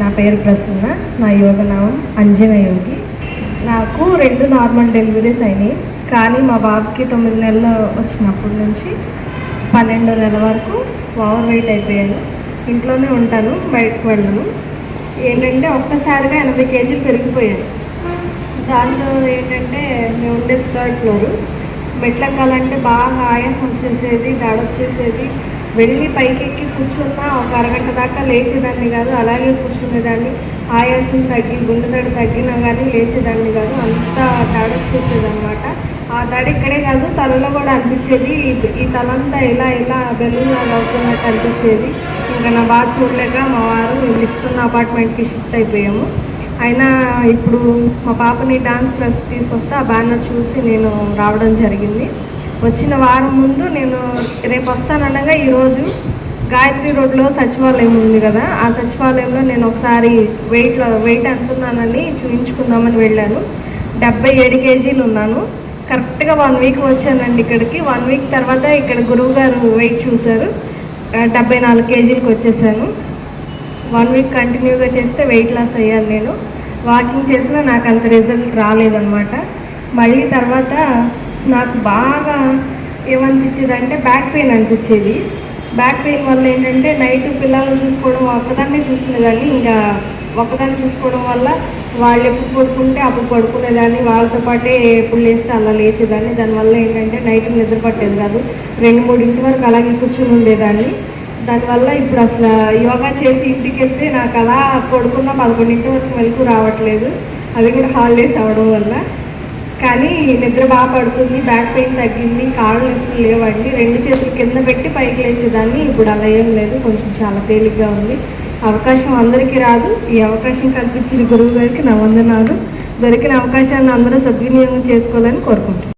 నా పేరు ప్రసన్న నా యోగ నామం అంజన యోగి. నాకు రెండు నార్మల్ డెలివరీస్ అయినాయి కానీ మా బాబుకి తొమ్మిది నెలలు వచ్చినప్పటి నుంచి పన్నెండు నెలల వరకు ఓవర్ వెయిట్ అయిపోయాను. ఇంట్లోనే ఉంటాను బయటకు వెళ్ళను. ఏంటంటే ఒక్కసారిగా ఎనభై కేజీలు పెరిగిపోయాను దాంతో ఏంటంటే మేము ఉండేది థర్డ్ ఫ్లోరు మెట్లెక్కాలంటే బాగా ఆయాసం వచ్చేసేది దాడ వచ్చేసేది వెళ్ళి పైకి ఎక్కి కూర్చున్నా ఒక అరగంట దాకా లేచేదాన్ని కాదు అలాగే కూర్చునేదాన్ని. ఆయాసం తగ్గి గుండెదడి తగ్గినా కానీ లేచేదాన్ని కాదు అంత దాడ వచ్చేసేది అనమాట ఆ దాడి ఇక్కడే కాదు తలలో కూడా అనిపించేది. ఈ- తలంతా ఇలా ఇలా బెలూన్ అవుతున్నట్టు అనిపించేది. ఇంకా నా బాగా చూడలేక మా వారు మేము ఇస్తున్న అపార్ట్మెంట్కి షిఫ్ట్ అయిపోయాము. అయినా ఇప్పుడు మా పాపని డాన్స్ క్లాస్ తీసుకొస్తే ఆ బ్యానర్ చూసి నేను రావడం జరిగింది. వచ్చిన వారం ముందు నేను రేపు వస్తాననగా ఈరోజు గాయత్రి రోడ్లో సచివాలయం ఉంది కదా ఆ సచివాలయంలో నేను ఒకసారి వెయిట్ వెయిట్ అంటున్నానని చూపించుకుందామని వెళ్ళాను. డెబ్బై ఏడు కేజీలు ఉన్నాను. కరెక్ట్గా వన్ వీక్ వచ్చానండి ఇక్కడికి. వన్ వీక్ తర్వాత ఇక్కడ గురువు గారు వెయిట్ చూశారు డెబ్బై నాలుగు కేజీలకు వచ్చేసాను. వన్ వీక్ కంటిన్యూగా చేస్తే వెయిట్ లాస్ అయ్యాను నేను. వాకింగ్ చేసినా నాకు అంత రిజల్ట్ రాలేదన్నమాట. మళ్ళీ తర్వాత నాకు బాగా ఏమనిపించేది అంటే బ్యాక్ పెయిన్ అనిపించేది. బ్యాక్ పెయిన్ వల్ల ఏంటంటే నైట్ పిల్లలు చూసుకోవడం ఒక్కదాన్నే చూసుకునేదాన్ని ఇంకా ఒక్కదాన్ని చూసుకోవడం వల్ల వాళ్ళు ఎప్పుడు పడుకుంటే అప్పుడు పడుకునేదాన్ని వాళ్ళతో పాటే ఎప్పుడు లేస్తే అలా లేచేదాన్ని. దానివల్ల ఏంటంటే నైట్ నిద్ర పట్టేది కాదు. రెండు మూడింటి వరకు అలాగే కూర్చుని ఉండేదాన్ని. దానివల్ల ఇప్పుడు అసలు యోగా చేసి ఇంటికి వెళ్తే నాకు అలా పడుకున్న పదకొండింటి వరకు మెలకు రావట్లేదు. అది కూడా హాలిడేస్ అవ్వడం వల్ల. కానీ నిద్ర బాగా పడుతుంది బ్యాక్ పెయిన్ తగ్గింది కాళ్ళు నొప్పులు లేవండి. రెండు చేతులు కింద పెట్టి పైకి లేచేదాన్ని ఇప్పుడు అలా ఏం లేదు. కొంచెం చాలా తేలిగ్గా ఉంది. అవకాశం అందరికీ రాదు. ఈ అవకాశం కల్పించిన గురువు గారికి నా వందనాలు. దొరికిన అవకాశాన్ని అందరూ సద్వినియోగం చేసుకోవాలని కోరుకుంటున్నాను.